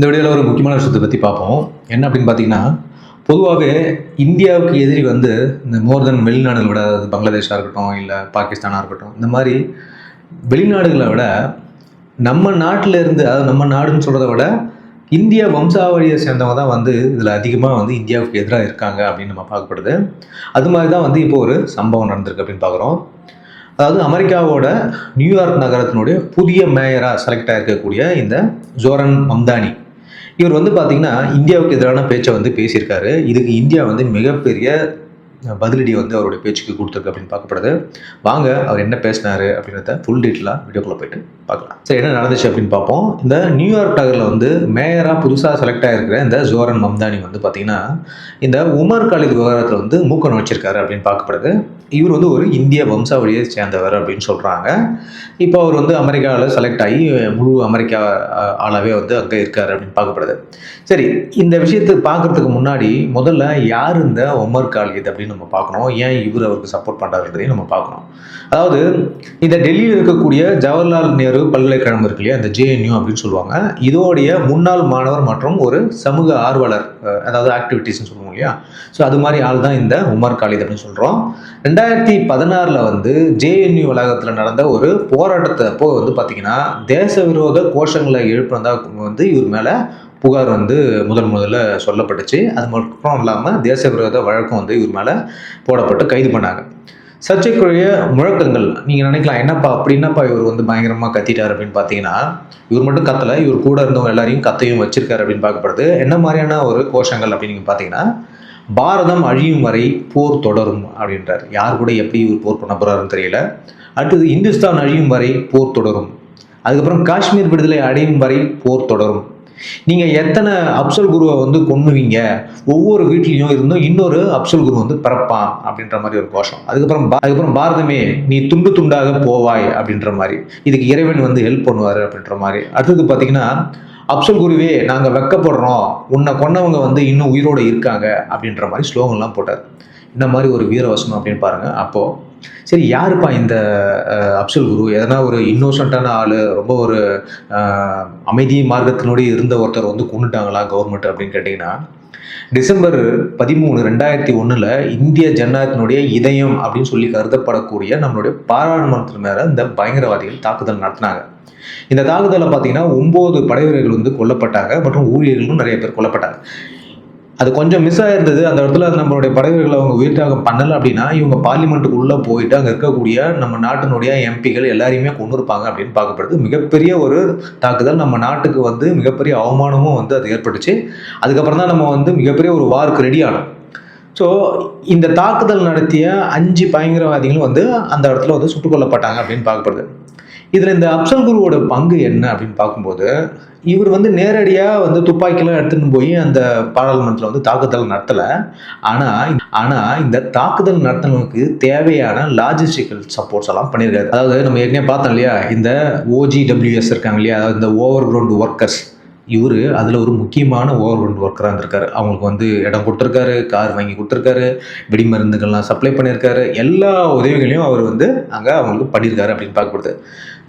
இந்த வீடியோவில் ஒரு முக்கியமான விஷயத்தை பற்றி பார்ப்போம். என்ன அப்படின்னு பார்த்தீங்கன்னா பொதுவாகவே இந்தியாவுக்கு எதிரி வந்து இந்த மோர் தென் வெளிநாடுகளை விட அதாவது பங்களாதேஷாக இருக்கட்டும் இல்லை பாகிஸ்தானாக இருக்கட்டும் இந்த மாதிரி வெளிநாடுகளை விட நம்ம நாட்டில் இருந்து அதாவது நம்ம நாடுன்னு சொல்கிறத விட இந்திய வம்சாவளியை சேர்ந்தவங்க தான் வந்து இதில் அதிகமாக வந்து இந்தியாவுக்கு எதிராக இருக்காங்க அப்படின்னு நம்ம பார்க்கப்படுது. அது மாதிரி தான் வந்து இப்போ ஒரு சம்பவம் நடந்திருக்கு அப்படின்னு பார்க்குறோம். அதாவது அமெரிக்காவோட நியூயார்க் நகரத்தினுடைய புதிய மேயராக செலக்ட் ஆகிருக்கக்கூடிய இந்த ஜோரன் மம்தானி. இவர் வந்து பார்த்தீங்கன்னா இந்தியாவுக்கு எதிரான பேச்சை வந்து பேசியிருக்காரு. இதுக்கு இந்தியா வந்து மிகப்பெரிய பதிலடி வந்து அவருடைய பேச்சுக்கு கொடுத்துருக்கு அப்படின்னு பார்க்கப்படுது. வாங்க அவர் என்ன பேசினாரு அப்படின்றத ஃபுல் டீட்டெயிலாக வீடியோக்குள்ளே போயிட்டு பார்க்கலாம். சரி என்ன நடந்துச்சு அப்படின்னு பார்ப்போம். இந்த நியூயார்க் நகரில் வந்து மேயராக புதுசாக செலக்ட் ஆகிருக்கிற இந்த ஜோரன் மம்தானி வந்து பார்த்தீங்கன்னா இந்த உமர் காலித் விவகாரத்தில் வந்து மூக்க நுழைச்சிருக்காரு அப்படின்னு பார்க்கப்படுது. இவர் வந்து ஒரு இந்திய வம்சாவளியை சேர்ந்தவர் அப்படின்னு சொல்கிறாங்க இப்போ அவர் வந்து அமெரிக்காவில் செலக்ட் ஆகி முழு அமெரிக்கா ஆளாகவே வந்து அங்கே இருக்கார் அப்படின்னு பார்க்கப்படுது. சரி இந்த விஷயத்தை பார்க்கறதுக்கு முன்னாடி முதல்ல யார் இந்த உமர் காலித் அப்படின்னு நம்ம பார்க்கணும். ஏன் இவர் அவருக்கு சப்போர்ட் பண்ணுறாருன்றதையும் நம்ம பார்க்கணும். அதாவது இந்த டெல்லியில் இருக்கக்கூடிய ஜவஹர்லால் நேரு பல்கலைக்கழகம் இருக்கு இல்லையா? இந்த ஜேஎன்யூ அப்படின்னு சொல்லுவாங்க. இதோடைய முன்னாள் மாணவர் மற்றும் ஒரு சமூக ஆர்வலர் அதாவது ஆக்டிவிட்டீஸ்னு சொல்லுவோம் இல்லையா? ஸோ அது மாதிரி ஆள் தான் இந்த உமர் காலித் அப்படின்னு சொல்கிறோம் ரெண்டாயிரத்தி பதினாறில் வந்து ஜேஎன்யூ வளாகத்தில் நடந்த ஒரு போராட்டத்தை அப்போ வந்து பார்த்தீங்கன்னா தேச விரோத கோஷங்களை எழுப்பினதா வந்து இவர் மேலே புகார் வந்து முதல் முதல்ல சொல்லப்பட்டுச்சு. அது மட்டும் இல்லாமல் தேச விரோத வழக்கம் வந்து இவர் மேலே போடப்பட்டு கைது பண்ணாங்க. சர்ச்சைக்குரிய முழக்கங்கள் நீங்கள் நினைக்கலாம் என்னப்பா அப்படி என்னப்பா இவர் வந்து பயங்கரமாக கத்திட்டார் அப்படின்னு பார்த்தீங்கன்னா இவர் மட்டும் கத்தலை இவர் கூட இருந்தவங்க எல்லாரையும் கத்தையும் வச்சிருக்காரு அப்படின்னு பார்க்கப்படுது. என்ன மாதிரியான ஒரு கோஷங்கள் அப்படின்னு பார்த்தீங்கன்னா பாரதம் அழியும் வரை போர் தொடரும் அப்படின்றார். யார் கூட எப்படி இவர் போர் பண்ண போகிறாருன்னு தெரியல. அடுத்தது இந்துஸ்தான் அழியும் வரை போர் தொடரும். அதுக்கப்புறம் காஷ்மீர் விடுதலை அடையும் வரை போர் தொடரும். நீங்கள் எத்தனை அப்சல் குருவை வந்து கொண்ணுவீங்க ஒவ்வொரு வீட்லேயும் இருந்தும் இன்னொரு அப்சல் குரு வந்து பிறப்பான் அப்படின்ற மாதிரி ஒரு கோஷம். அதுக்கப்புறம் பா- அதுக்கப்புறம் பாரதமே நீ துண்டு துண்டாக போவாய் அப்படின்ற மாதிரி. இதுக்கு இறைவன் வந்து ஹெல்ப் பண்ணுவார் அப்படின்ற மாதிரி. அடுத்தது பார்த்தீங்கன்னா அப்சல் குருவே நாங்கள் வெக்கப்படுறோம். உன்னை கொன்னவங்க வந்து இன்னும் உயிரோடு இருக்காங்க அப்படின்ற மாதிரி ஸ்லோகன்லாம் போட்டார். இந்த மாதிரி ஒரு வீரவசனம் அப்படின்னு பாருங்கள் அப்போது சரி யாருப்பா இந்த அப்சல் குரு? எதனா ஒரு இன்னோசன்ட்டான ஆள் ரொம்ப ஒரு அமைதி மார்க்கத்தினோடு இருந்த ஒருத்தர் வந்து கொண்டுட்டாங்களா கவர்மெண்ட் அப்படின்னு கேட்டிங்கன்னா டிசம்பர் பதிமூணு ரெண்டாயிரத்தி ஒன்றில் இந்திய ஜனநாயகத்தினுடைய இதயம் அப்படின்னு சொல்லி கருதப்படக்கூடிய நம்மளுடைய பாராளுமன்றத்தின் மேலே இந்த பயங்கரவாதிகள் தாக்குதல் நடத்தினாங்க. இந்த தாக்குதலில் பார்த்தீங்கன்னா ஒம்பது படை வீரர்கள் வந்து கொல்லப்பட்டாங்க மற்றும் ஊழியர்களும் நிறைய பேர் கொல்லப்பட்டாங்க. அது கொஞ்சம் மிஸ் ஆயிருந்தது. அந்த இடத்துல நம்மளுடைய படைவீரர்கள் அவங்க உயிர்த்தியாகம் பண்ணலை அப்படின்னா இவங்க பார்லிமெண்ட்டுக்கு உள்ளே போயிட்டு அங்கே இருக்கக்கூடிய நம்ம நாட்டினுடைய எம்பிகள் எல்லாரையுமே கொண்டு இருப்பாங்க அப்படின்னு பார்க்கப்படுது. மிகப்பெரிய ஒரு தாக்குதல் நம்ம நாட்டுக்கு வந்து மிகப்பெரிய அவமானமும் வந்து அது ஏற்பட்டுச்சு. அதுக்கப்புறம் தான் நம்ம வந்து மிகப்பெரிய ஒரு வார்க்கு ரெடி ஆனோம். ஸோ இந்த தாக்குதல் நடத்திய அஞ்சு பயங்கரவாதிகளும் வந்து அந்த இடத்துல வந்து சுட்டுக் கொல்லப்பட்டாங்க அப்படின்னு பார்க்கப்படுது. இதில் இந்த அப்சல் குருவோட பங்கு என்ன அப்படின்னு பார்க்கும்போது இவர் வந்து நேரடியாக வந்து துப்பாக்கிலாம் எடுத்துகிட்டு போய் அந்த பாராளுமன்றத்தில் வந்து தாக்குதல் நடத்தலை. ஆனால் ஆனால் இந்த தாக்குதல் நடத்தினவங்களுக்கு தேவையான லாஜிஸ்டிக்கல் சப்போர்ட்ஸ் எல்லாம் பண்ணியிருக்காரு அதாவது நம்ம ஏற்கனவே பார்த்தோம் இல்லையா இந்த ஓஜிடபிள்யூஎஸ் இருக்காங்க இல்லையா அதாவது இந்த ஓவர் கிரவுண்ட் ஒர்க்கர்ஸ் இவர் அதில் ஒரு முக்கியமான ஓவர் ஒர்க்கராக இருந்திருக்காரு. அவங்களுக்கு வந்து இடம் கொடுத்துருக்காரு கார் வாங்கி கொடுத்துருக்காரு வெடிமருந்துகள்லாம் சப்ளை பண்ணியிருக்காரு. எல்லா உதவிகளையும் அவர் வந்து அங்கே அவங்களுக்கு பண்ணியிருக்காரு அப்படின்னு பார்க்கப்படுது.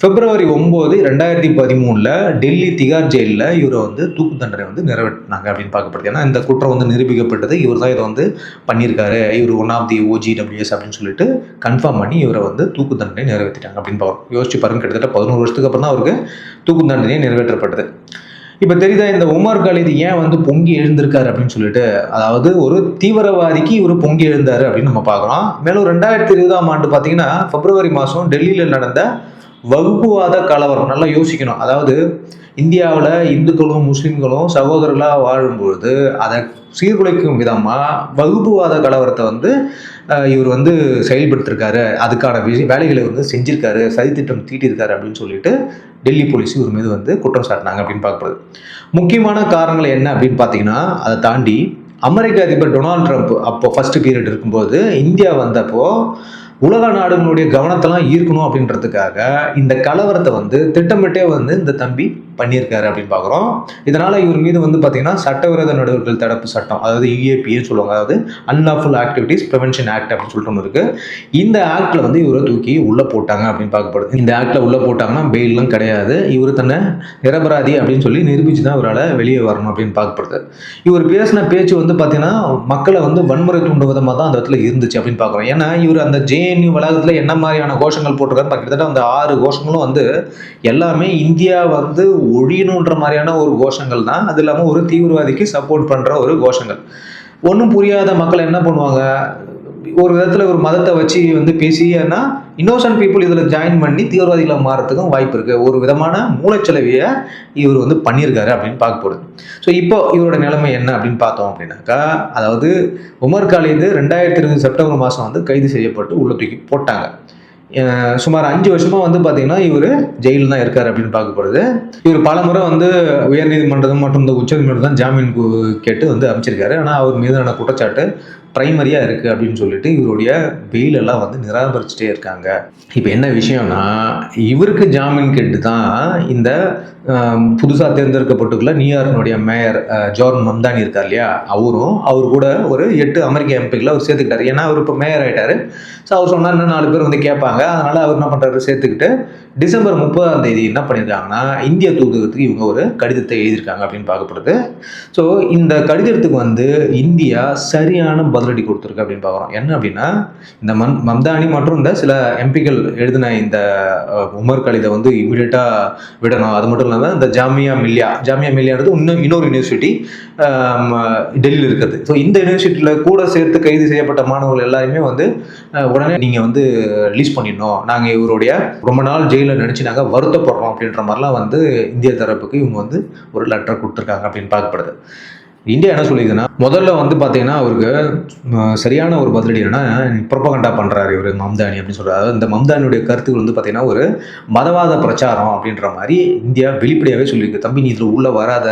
பிப்ரவரி ஒம்பது ரெண்டாயிரத்தி பதிமூணில் டெல்லி திகார் ஜெயிலில் இவரை வந்து தூக்கு தண்டனை வந்து நிறைவேற்றினாங்க அப்படின்னு பார்க்கப்படுது. ஏன்னா இந்த குற்றம் வந்து நிரூபிக்கப்பட்டது. இவர் தான் இதை வந்து பண்ணியிருக்காரு. இவர் ஒன் ஆஃப் தி ஓஜிடபிள்யூஎஸ் அப்படின்னு சொல்லிட்டு கன்ஃபார்ம் பண்ணி இவரை வந்து தூக்கு தண்டனை நிறைவேற்றிட்டாங்க அப்படின்னு பார்க்கணும் யோசிச்சு பாருங்க கிட்டத்தட்ட பதினோரு வருஷத்துக்கு அப்புறம் தான் அவருக்கு தூக்கு தண்டனை நிறைவேற்றப்பட்டது. இப்போ தெரியுதா இந்த உமர் காலித் ஏன் வந்து பொங்கி எழுந்திருக்காரு அப்படின்னு சொல்லிட்டு? அதாவது ஒரு தீவிரவாதிக்கு இவர் பொங்கி எழுந்தாரு அப்படின்னு நம்ம பார்க்கலாம். மேலும் ரெண்டாயிரத்தி இருபதாம் ஆண்டு பார்த்தீங்கன்னா பிப்ரவரி மாதம் டெல்லியில் நடந்த வகுப்புவாத கலவரம் நல்லா யோசிக்கணும். அதாவது இந்தியாவில் இந்துக்களும் முஸ்லீம்களும் சகோதரர்களாக வாழும்பொழுது அதை சீர்குலைக்கும் விதமாக வகுப்புவாத கலவரத்தை வந்து இவர் வந்து செயல்படுத்திருக்காரு. அதுக்கான விஷய வேலைகளை வந்து செஞ்சிருக்காரு. சதித்திட்டம் தீட்டியிருக்காரு அப்படின்னு சொல்லிட்டு டெல்லி போலீஸ் இவர் மீது வந்து குற்றம் சாட்டினாங்க அப்படின்னு பார்க்கப்படுது. முக்கியமான காரணங்கள் என்ன அப்படின்னு பார்த்தீங்கன்னா அதை தாண்டி அமெரிக்க அதிபர் டொனால்ட் ட்ரம்ப் அப்போ ஃபர்ஸ்ட் பீரியட் இருக்கும்போது இந்தியா வந்தப்போ உலக நாடுகளுடைய கவனத்தெல்லாம் ஈர்க்கணும் அப்படின்றதுக்காக இந்த கலவரத்தை வந்து திட்டமிட்டே வந்து இந்த தம்பி பண்ணியிருக்காரு அப்படின்னு பார்க்குறோம். இதனால் இவர் மீது வந்து பார்த்தீங்கன்னா சட்டவிரோத நடவடிக்கைகள் தடுப்பு சட்டம் அதாவது யூஏபின்னு சொல்லுவாங்க. அதாவது அன்லாஃபுல் ஆக்டிவிட்டீஸ் ப்ரிவென்ஷன் ஆக்ட் அப்படின்னு சொல்லிட்டு ஒன்று இருக்குது இந்த ஆக்டில் வந்து இவரை தூக்கி உள்ளே போட்டாங்க அப்படின்னு பார்க்கப்படுது. இந்த ஆக்டில் உள்ளே போட்டாங்கன்னா பெயிலாம் கிடையாது. இவர் தன்னை நிரபராதி அப்படின்னு சொல்லி நிரூபித்து தான் இவரால் வெளியே வரணும் அப்படின்னு பார்க்கப்படுது. இவர் பேசின பேச்சு வந்து பார்த்தீங்கன்னா மக்களை வந்து வன்முறை தூண்டும் விதமாக தான் அந்த இடத்துல இருந்துச்சு அப்படின்னு பார்க்குறோம். ஏன்னா இவர் அந்த ஜே ஜேஎன்யூ வளாகத்தில் என்ன மாதிரியான கோஷங்கள் போட்டிருக்காரு கிட்டத்தட்ட அந்த ஆறு கோஷங்களும் வந்து எல்லாமே இந்தியா வந்து ஒழியணுன்ற மாதிரியான ஒரு கோஷங்கள் தான். அது இல்லாமல் ஒரு தீவிரவாதிக்கு சப்போர்ட் பண்ணுற ஒரு கோஷங்கள். ஒன்றும் புரியாத மக்கள் என்ன பண்ணுவாங்க? ஒரு விதத்தில் ஒரு மதத்தை வச்சு வந்து பேசினா இன்னோசன்ட் பீப்புள் இதில் ஜாயின் பண்ணி தீவிரவாதிகளாக மாறத்துக்கும் வாய்ப்பு இருக்குது ஒரு விதமான மூளைச்சலவையை இவர் வந்து பண்ணியிருக்காரு அப்படின்னு பார்க்க போகுது. ஸோ இப்போ இவரோட நிலைமை என்ன அப்படின்னு பார்த்தோம் அப்படின்னாக்கா அதாவது உமர் காலிது ரெண்டாயிரத்தி இருபது செப்டம்பர் மாதம் வந்து கைது செய்யப்பட்டு உள்ள தூக்கி போட்டாங்க. சுமார் அஞ்சு வருஷமாக வந்து பார்த்தீங்கன்னா இவர் ஜெயிலில் தான் இருக்கார் அப்படின்னு பார்க்கப்படுது இவர் பல முறை வந்து உயர்நீதிமன்றம் மற்றும் இந்த உச்சநீதிமன்றம் தான் ஜாமீன் கேட்டு வந்து அமைச்சிருக்காரு. ஆனால் அவர் மீதான குற்றச்சாட்டு ப்ரைமரியாக இருக்குது அப்படின்னு சொல்லிட்டு இவருடைய பெயிலெல்லாம் வந்து நிராகரிச்சிட்டே இருக்காங்க. இப்போ என்ன விஷயம்னா இவருக்கு ஜாமீன் கேட்டு தான் இந்த புதுசாக தேர்ந்தெடுக்கப்பட்டுள்ள நியூயார்க்கினுடைய மேயர் அஹ், ஜார்ன் மம்தானி இருக்கார் இல்லையா? அவரும் அவர் கூட ஒரு எட்டு அமெரிக்க எம்பிக்களை அவர் சேர்த்துக்கிட்டார். ஏன்னா அவர் இப்போ மேயர் ஆகிட்டார் ஸோ அவர் சொன்னார் இன்னும் நாலு பேர் வந்து கேட்பாங்க. அதனால் அவர் என்ன பண்ணுறாரு சேர்த்துக்கிட்டு டிசம்பர் முப்பதாம் தேதி என்ன பண்ணியிருக்காங்கன்னா இந்திய தூதரகத்துக்கு இவங்க ஒரு கடிதத்தை எழுதியிருக்காங்க அப்படின்னு பார்க்கப்படுது. ஸோ இந்த கடிதத்துக்கு வந்து இந்தியா சரியான பதிலடி கொடுத்துருக்கு அப்படின்னு பார்க்குறோம். என்ன அப்படின்னா இந்த மம் மம்தானி மற்றும் இந்த சில எம்பிக்கள் எழுதின இந்த உமர் கலிதை வந்து இமீடியட்டாக விடணும். அது மட்டும் இல்லாமல் இந்த ஜாமியா மில்லியா ஜாமியா மில்லியான்றது இன்னும் இன்னொரு யூனிவர்சிட்டி டெல்லியில் இருக்குது. ஸோ இந்த யூனிவர்சிட்டியில் கூட சேர்த்து கைது செய்யப்பட்ட மாணவர்கள் எல்லாருமே வந்து உடனே நீங்கள் வந்து ரிலீஸ் பண்ணிடணும். நாங்கள் இவருடைய ரொம்ப நாள் ஜெயிலில் நினச்சி நாங்கள் வருத்தப்படுறோம் அப்படின்ற மாதிரிலாம் வந்து இந்திய தரப்புக்கு இவங்க வந்து ஒரு லெட்டர் கொடுத்துருக்காங்க அப்படின்னு பார்க்கப்படுது. இந்தியா என்ன சொல்லியிருக்குன்னா முதல்ல வந்து பார்த்தீங்கன்னா அவருக்கு சரியான ஒரு பதிலடி என்னன்னா ப்ரொபகண்டா பண்ணுறாரு இவர் மம்தானி அப்படின்னு சொல்றாரு. இந்த மம்தானியுடைய கருத்துக்கள் வந்து பார்த்தீங்கன்னா ஒரு மதவாத பிரச்சாரம் அப்படின்ற மாதிரி இந்தியா வெளிப்படையாகவே சொல்லியிருக்கு. தம்பி நீ இதில் உள்ளே வராத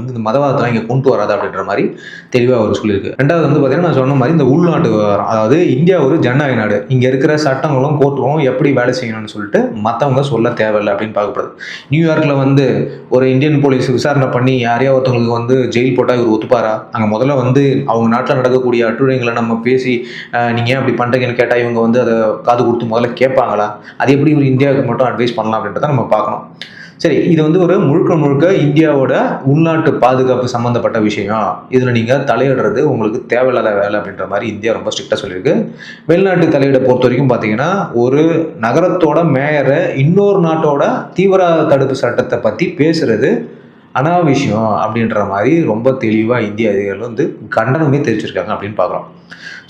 வந்து இந்த மதவாதத்தெல்லாம் இங்கே கொண்டு வராது அப்படின்ற மாதிரி தெளிவாக அவர் சொல்லியிருக்கு. ரெண்டாவது வந்து பார்த்தீங்கன்னா நான் சொன்ன மாதிரி இந்த உள்நாட்டு அதாவது இந்தியா ஒரு ஜனநாயக நாடு. இங்கே இருக்கிற சட்டங்களும் கோர்ட்டும் எப்படி வேலை செய்யணும்னு சொல்லிட்டு மற்றவங்க சொல்ல தேவையில்லை அப்படின்னு பார்க்கப்படுது. நியூயார்க்கில் வந்து ஒரு இந்தியன் போலீஸ் விசாரணை பண்ணி யாரையோ ஒருத்தவங்களுக்கு வந்து ஜெயில் போட்டால் இவர் ஒத்துப்பாரா? அங்கே முதல்ல வந்து அவங்க நாட்டில் நடக்கக்கூடிய அட்டுழியங்களை நம்ம பேசி நீங்கள் ஏன் அப்படி பண்ணுறீங்கன்னு கேட்டால் இவங்க வந்து அதை காது கொடுத்து முதல்ல கேட்பாங்களா? அது எப்படி இவர் இந்தியாவுக்கு மட்டும் அட்வைஸ் பண்ணலாம் அப்படின்றத நம்ம பார்க்கணும். சரி இது வந்து ஒரு முழுக்க முழுக்க இந்தியாவோட உள்நாட்டு பாதுகாப்பு சம்மந்தப்பட்ட விஷயம். இதில் நீங்கள் தலையிடுறது உங்களுக்கு தேவையில்லாத வேலை அப்படின்ற மாதிரி இந்தியா ரொம்ப ஸ்ட்ரிக்டாக சொல்லியிருக்கு. வெளிநாட்டு தலையிட பொறுத்த வரைக்கும் பார்த்தீங்கன்னா ஒரு நகரத்தோட மேயரை இன்னொரு நாட்டோட தீவிரவாத தடுப்பு சட்டத்தை பற்றி பேசுறது அனாவசியம் அப்படின்ற மாதிரி ரொம்ப தெளிவாக இந்திய அதிகாரிகள் வந்து கண்டனமே தெரிவிச்சிருக்காங்க அப்படின்னு பார்க்குறோம்.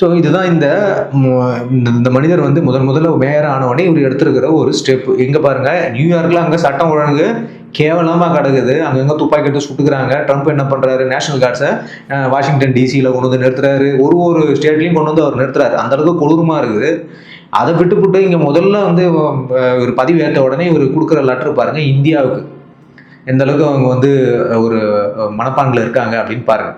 ஸோ இதுதான் இந்த இந்த- இந்த மனிதர் வந்து முதன் முதல்ல மேயர் ஆனவொடனே இவர் எடுத்திருக்கிற ஒரு ஸ்டெப் எங்கே பாருங்கள் நியூயார்க்கில் அங்கே சட்டம் ஒழுங்கு கேவலமாக கிடக்குது. அங்கங்கே துப்பாக்கி எடுத்து சுட்டுக்கிறாங்க. ட்ரம்ப் என்ன பண்ணுறாரு நேஷனல் கார்ட்ஸை வாஷிங்டன் டிசியில் கொண்டு வந்து நிறுத்துறாரு. ஒரு ஒரு ஸ்டேட்லையும் கொண்டு வந்து அவர் நிறுத்துறாரு. அந்த அளவுக்கு கொடூரமாக இருக்குது. அதை விட்டுப்புட்டு இங்கே முதல்ல வந்து ஒரு பதிவு ஏற்ற உடனே இவர் கொடுக்குற லெட்டர் பாருங்கள் இந்தியாவுக்கு. எந்த அளவுக்கு அவங்க வந்து ஒரு மனப்பான்மையில் இருக்காங்க அப்படின்னு பாருங்க.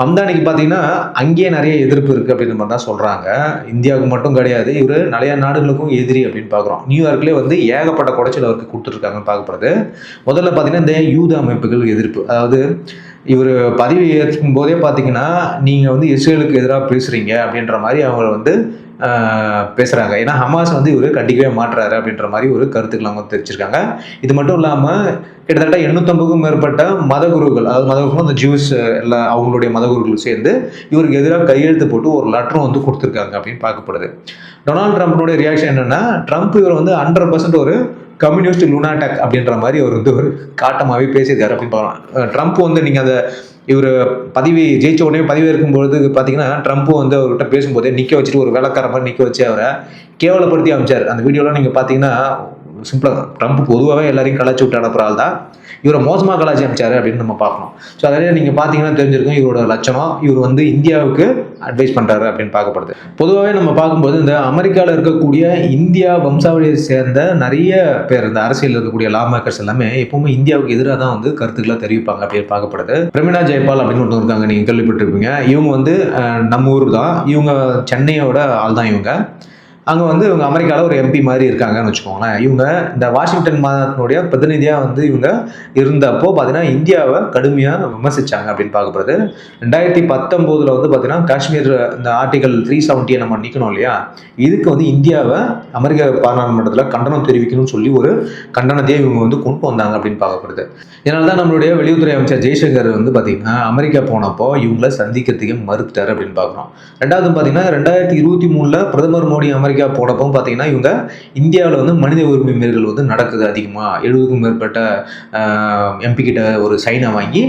மம்தானிக்கு பார்த்தீங்கன்னா அங்கேயே நிறைய எதிர்ப்பு இருக்குது அப்படின்ற மாதிரி தான் சொல்கிறாங்க இந்தியாவுக்கு மட்டும் கிடையாது இவர் நிறைய நாடுகளுக்கும் எதிரி அப்படின்னு பார்க்குறோம் நியூயார்க்லேயே வந்து ஏகப்பட்ட குடைச்சல் அவருக்கு கொடுத்துருக்காங்கன்னு பார்க்கப்படுது முதல்ல பார்த்தீங்கன்னா இந்த யூத அமைப்புகள் எதிர்ப்பு. அதாவது இவர் பதவி ஏற்கும் போதே பார்த்தீங்கன்னா நீங்கள் வந்து இஸ்ரேலுக்கு எதிராக பேசுகிறீங்க அப்படின்ற மாதிரி அவங்க வந்து பேசுகிறாங்க ஏன்னா ஹமாஸ் வந்து இவர் கண்டிக்கவே மாட்டுறாரு அப்படின்ற மாதிரி ஒரு கருத்துக்கள் அவங்க தெரிவிச்சிருக்காங்க. இது மட்டும் இல்லாமல் கிட்டத்தட்ட எண்ணூத்தம்பதுக்கும் மேற்பட்ட மதகுருகள் அதாவது மதகுருகள் அந்த ஜூஸ் எல்லாம் அவங்களுடைய மதகுருகள் சேர்ந்து இவருக்கு எதிராக கையெழுத்து போட்டு ஒரு லெட்டரும் வந்து கொடுத்துருக்காங்க அப்படின்னு பார்க்கப்படுது. டொனால்ட் ட்ரம்ப்னுடைய ரியாக்ஷன் என்னென்னா ட்ரம்ப் இவர் வந்து ஹண்ட்ரட் பர்சன்ட் ஒரு கம்யூனிஸ்ட் லுனாடக் அப்படின்ற மாதிரி அவர் வந்து ஒரு காட்டமாகவே பேசியிருக்காரு அப்படின்னு பார்க்கலாம். ட்ரம்ப் வந்து நீங்கள் அந்த இவர் பதவி ஜெயிச்ச உடனே பதவி இருக்கும்பொழுது பார்த்தீங்கன்னா ட்ரம்ப்பும் வந்து அவர்கிட்ட பேசும்போதே நிற்க வச்சுட்டு ஒரு வேலைக்கார மாதிரி நிற்க வச்சு அவரை கேவலப்படுத்தி அமைச்சார். அந்த வீடியோலாம் நீங்கள் பார்த்தீங்கன்னா சிம்பிளாக ட்ரம்ப் பொதுவாகவே எல்லாரையும் கலாச்சி விட்டு அனுப்புறாள் தான் இவரை மோசமாக கலாச்சி அமைச்சாரு அப்படின்னு நம்ம பார்க்கணும். ஸோ அதில் நீங்கள் பார்த்தீங்கன்னா தெரிஞ்சிருக்கும் இவரோட லட்சணம் இவர் வந்து இந்தியாவுக்கு அட்வைஸ் பண்ணுறாரு அப்படின்னு பார்க்கப்படுது. பொதுவாகவே நம்ம பார்க்கும்போது இந்த அமெரிக்காவில் இருக்கக்கூடிய இந்தியா வம்சாவளியை சேர்ந்த நிறைய பேர் இந்த அரசியலில் இருக்கக்கூடிய லா மேக்கர்ஸ் எல்லாமே எப்பவுமே இந்தியாவுக்கு எதிராக தான் வந்து கருத்துக்களை தெரிவிப்பாங்க அப்படின்னு பார்க்கப்படுது. பிரமினா ஜெயபால் அப்படின்னு ஒருத்தர் இருக்காங்க நீங்கள் கேள்விப்பட்டிருப்பீங்க. இவங்க வந்து நம்ம ஊர் தான். இவங்க சென்னையோட ஆள் தான் இவங்க. அங்கே வந்து இவங்க அமெரிக்காவில் ஒரு எம்பி மாதிரி இருக்காங்கன்னு வச்சுக்கோங்களேன். இவங்க இந்த வாஷிங்டன் மாநிலத்தினுடைய பிரதிநிதியாக வந்து இவங்க இருந்தப்போ பார்த்தீங்கன்னா இந்தியாவை கடுமையாக விமர்சித்தாங்க அப்படின்னு பார்க்கப்படுது ரெண்டாயிரத்தி பத்தொம்போதில் வந்து பார்த்தீங்கன்னா காஷ்மீர் இந்த ஆர்டிகல் த்ரீ செவன்ட்டியை நம்ம நிற்கணும் இல்லையா? இதுக்கு வந்து இந்தியாவை அமெரிக்க பாராளுமன்றத்தில் கண்டனம் தெரிவிக்கணும்னு சொல்லி ஒரு கண்டனத்தையே இவங்க வந்து கொண்டு வந்தாங்க அப்படின்னு பார்க்கப்படுது இதனால தான் நம்மளுடைய வெளியுறவுத்துறை அமைச்சர் ஜெய்சங்கர் வந்து பார்த்தீங்கன்னா அமெரிக்கா போனப்போ இவங்கள சந்திக்கிறதுக்கு மறுத்துட்டார் அப்படின்னு பார்க்குறோம். ரெண்டாவது பார்த்தீங்கன்னா ரெண்டாயிரத்தி இருபத்தி மூணில் பிரதமர் மோடி அமெரிக்கா போனப்போ பார்த்தீங்கன்னா இவங்க இந்தியாவில் வந்து மனித உரிமை மீறல்கள் வந்து நடக்குது அதிகமாக எழுபதுக்கும் மேற்பட்ட எம்பி கிட்ட ஒரு சைனை வாங்கி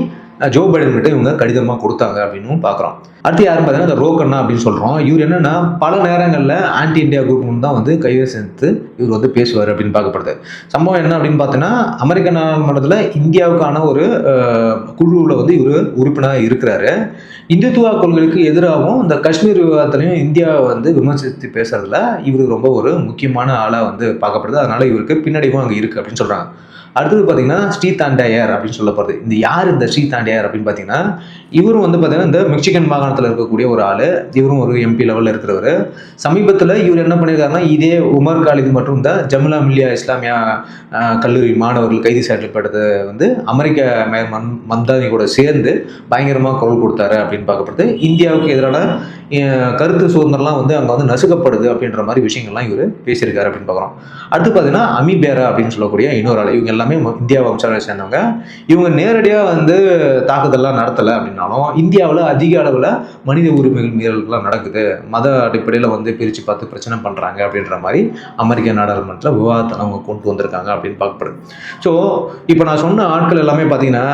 ஜோ பைடன் கிட்ட இவங்க கடிதமாக கொடுத்தாங்க அப்படின்னு பார்க்குறோம் அடுத்து யாரும் பார்த்தீங்கன்னா இந்த ரோக்கண்ணா அப்படின்னு சொல்கிறோம் இவர் என்னென்னா பல நேரங்களில் ஆன்டி இந்தியா குரூப் தான் வந்து கையை சேர்த்து இவர் வந்து பேசுவார் அப்படின்னு பார்க்கப்படுது. சம்பவம் என்ன அப்படின்னு பார்த்தோன்னா அமெரிக்க நாடாளுமன்றத்தில் இந்தியாவுக்கான ஒரு குழுவில் வந்து இவர் உறுப்பினராக இருக்கிறாரு. இந்துத்துவா கொள்கைக்கு எதிராகவும் இந்த காஷ்மீர் விவாதத்திலையும் இந்தியாவை வந்து விமர்சித்து பேசுறதுல இவர் ரொம்ப ஒரு முக்கியமான ஆளாக வந்து பார்க்கப்படுது. அதனால இவருக்கு பின்னடைவும் அங்கே இருக்குது அப்படின்னு சொல்கிறாங்க அடுத்தது பார்த்தீங்கன்னா ஸ்ரீ தாண்டையார் அப்படின்னு சொல்லப்படுது. இந்த யார் இந்த ஸ்ரீ தாண்டையார் அப்படின்னு பார்த்தீங்கன்னா இவரும் வந்து பார்த்தீங்கன்னா இந்த மெக்சிகன் மாகாணத்தில் இருக்கக்கூடிய ஒரு ஆள். இவரும் ஒரு எம்பி லெவலில் இருக்கிறவர். சமீபத்தில் இவர் என்ன பண்ணியிருக்காருன்னா இதே உமர் காலித் மற்றும் இந்த ஜமுலா மில்லியா இஸ்லாமியா கல்லூரி மாணவர்கள் கைது செய்யப்பட்டது வந்து அமெரிக்க மந்தானி மன் கூட சேர்ந்து பயங்கரமாக குரல் கொடுத்தாரு அப்படின்னு அப்படின்னு பார்க்கப்படுது. இந்தியாவுக்கு எதிரான கருத்து சுதந்திரம்லாம் வந்து அங்கே வந்து நசுக்கப்படுது அப்படின்ற மாதிரி விஷயங்கள்லாம் இவர் பேசியிருக்காரு அப்படின்னு பார்க்குறோம். அடுத்து பார்த்தீங்கன்னா அமிபேரா அப்படின்னு சொல்லக்கூடிய இன்னொரு ஆள். இவங்க எல்லாமே இந்தியா வம்சாவை சேர்ந்தவங்க. இவங்க நேரடியாக வந்து தாக்குதல்லாம் நடத்தலை அப்படின்னாலும் இந்தியாவில் அதிக அளவில் மனித உரிமைகள் மீறல்கள்லாம் நடக்குது. மத அடிப்படையில் வந்து பிரித்து பார்த்து பிரச்சனை பண்ணுறாங்க அப்படின்ற மாதிரி அமெரிக்க நாடாளுமன்றத்தில் விவாதத்தை அவங்க கொண்டு வந்திருக்காங்க அப்படின்னு பார்க்கப்படுது. ஸோ இப்போ நான் சொன்ன ஆட்கள் எல்லாமே பார்த்தீங்கன்னா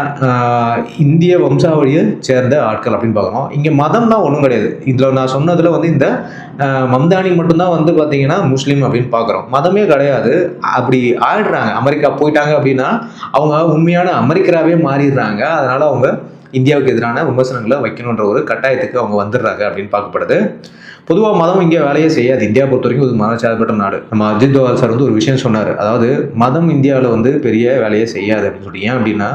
இந்திய வம்சாவளியை சேர்ந்த ஆட்கள் அப்படின்னு பார்க்குறோம் இங்கே மதம்னா ஒன்றும் கிடையாது. இதில் நான் சொன்னதில் வந்து இந்த மம்தானி மட்டும்தான் வந்து பார்த்தீங்கன்னா முஸ்லீம் அப்படின்னு பார்க்குறோம். மதமே கிடையாது. அப்படி ஆயிடுறாங்க. அமெரிக்கா போயிட்டாங்க அப்படின்னா அவங்க உண்மையான அமெரிக்கராகவே மாறிடுறாங்க. அதனால் அவங்க இந்தியாவுக்கு எதிரான விமர்சனங்களை வைக்கணுன்ற ஒரு கட்டாயத்துக்கு அவங்க வந்துடுறாங்க அப்படின்னு பார்க்கப்படுது. பொதுவாக மதம் இங்கே வேலையே செய்யாது. இந்தியா பொறுத்த வரைக்கும் ஒரு மதச்சார்பற்ற நாடு. நம்ம அஜித் தோவால் சார் வந்து ஒரு விஷயம் சொன்னார். அதாவது மதம் இந்தியாவில் வந்து பெரிய வேலையை செய்யாது அப்படின்னு சொல்லி. ஏன் அப்படின்னா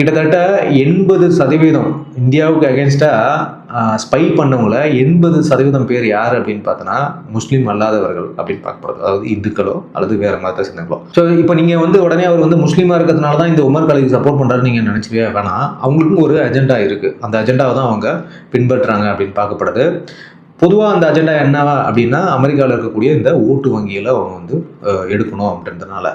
கிட்டத்தட்ட எண்பது சதவீதம் இந்தியாவுக்கு அகேன்ஸ்டாக ஸ்பை பண்ணவங்கள எண்பது சதவீதம் பேர் யார் அப்படின்னு பார்த்தோன்னா முஸ்லீம் அல்லாதவர்கள் அப்படின்னு பார்க்கப்படுது அதாவது இந்துக்களோ அல்லது வேற மதத்தை சேர்ந்தவங்களோ. ஸோ இப்போ நீங்கள் வந்து உடனே அவர் வந்து முஸ்லீமாக இருக்கிறதுனால தான் இந்த உமர் காலேஜ் சப்போர்ட் பண்ணுறாரு நீங்கள் நினச்சவே வேணாம். அவங்களுக்கும் ஒரு அஜெண்டா இருக்குது அந்த அஜெண்டாவை தான் அவங்க பின்பற்றுறாங்க அப்படின்னு பார்க்கப்படுது. பொதுவாக அந்த அஜெண்டா என்னவா அப்படின்னா அமெரிக்காவில் இருக்கக்கூடிய இந்த ஓட்டு வங்கியில் அவங்க வந்து எடுக்கணும் அப்படின்றதுனால.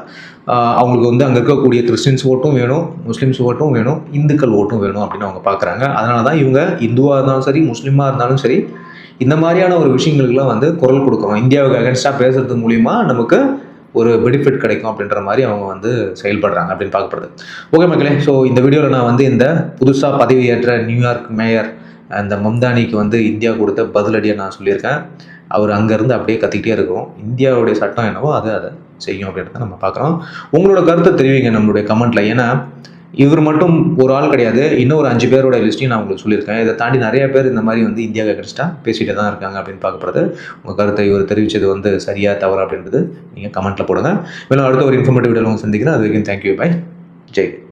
அவங்களுக்கு வந்து அங்கே இருக்கக்கூடிய கிறிஸ்டின்ஸ் ஓட்டும் வேணும் முஸ்லீம்ஸ் ஓட்டும் வேணும் இந்துக்கள் ஓட்டும் வேணும் அப்படின்னு அவங்க பார்க்குறாங்க அதனால தான் இவங்க இந்துவாக இருந்தாலும் சரி முஸ்லீமாக இருந்தாலும் சரி இந்த மாதிரியான ஒரு விஷயங்களுக்குலாம் வந்து குரல் கொடுக்குறோம் இந்தியாவுக்கு அகேன்ஸ்டாக பேசுறது மூலிமா நமக்கு ஒரு பெனிஃபிட் கிடைக்கும் அப்படின்ற மாதிரி அவங்க வந்து செயல்படுறாங்க அப்படின்னு பார்க்கப்படுது. ஓகே மக்களே ஸோ இந்த வீடியோவில் நான் வந்து இந்த புதுசாக பதவியேற்ற நியூயார்க் மேயர் அந்த மம்தானிக்கு வந்து இந்தியா கொடுத்த பதிலடியை நான் சொல்லியிருக்கேன். அவர் அங்கேருந்து அப்படியே கத்திக்கிட்டே இருக்கும். இந்தியாவுடைய சட்டம் என்னவோ அது அதை செய்யும் அப்படின்றத நம்ம பார்க்குறோம் உங்களோட கருத்தை தெரிவிங்க நம்மளுடைய கமெண்ட்டில் ஏன்னா இவர் மட்டும் ஒரு ஆள் கிடையாது. இன்னும் ஒரு அஞ்சு பேரோட லிஸ்ட்டையும் நான் உங்களுக்கு சொல்லியிருக்கேன். இதை தாண்டி நிறைய பேர் இந்த மாதிரி வந்து இந்தியாவை அகேன்ஸ்டாக பேசிகிட்டே தான் இருக்காங்க அப்படின்னு பார்க்கப்படுறது உங்கள் கருத்தை இவர் தெரிவித்தது வந்து சரியாக தவறா அப்படின்றது நீங்கள் கமெண்ட்டில் போடுங்க. மேலும் அடுத்த ஒரு இன்ஃபர்மேட்டிவ் வீடியோ சந்திக்கிறேன். அது வரைக்கும் தேங்க்யூ பை ஜெய்.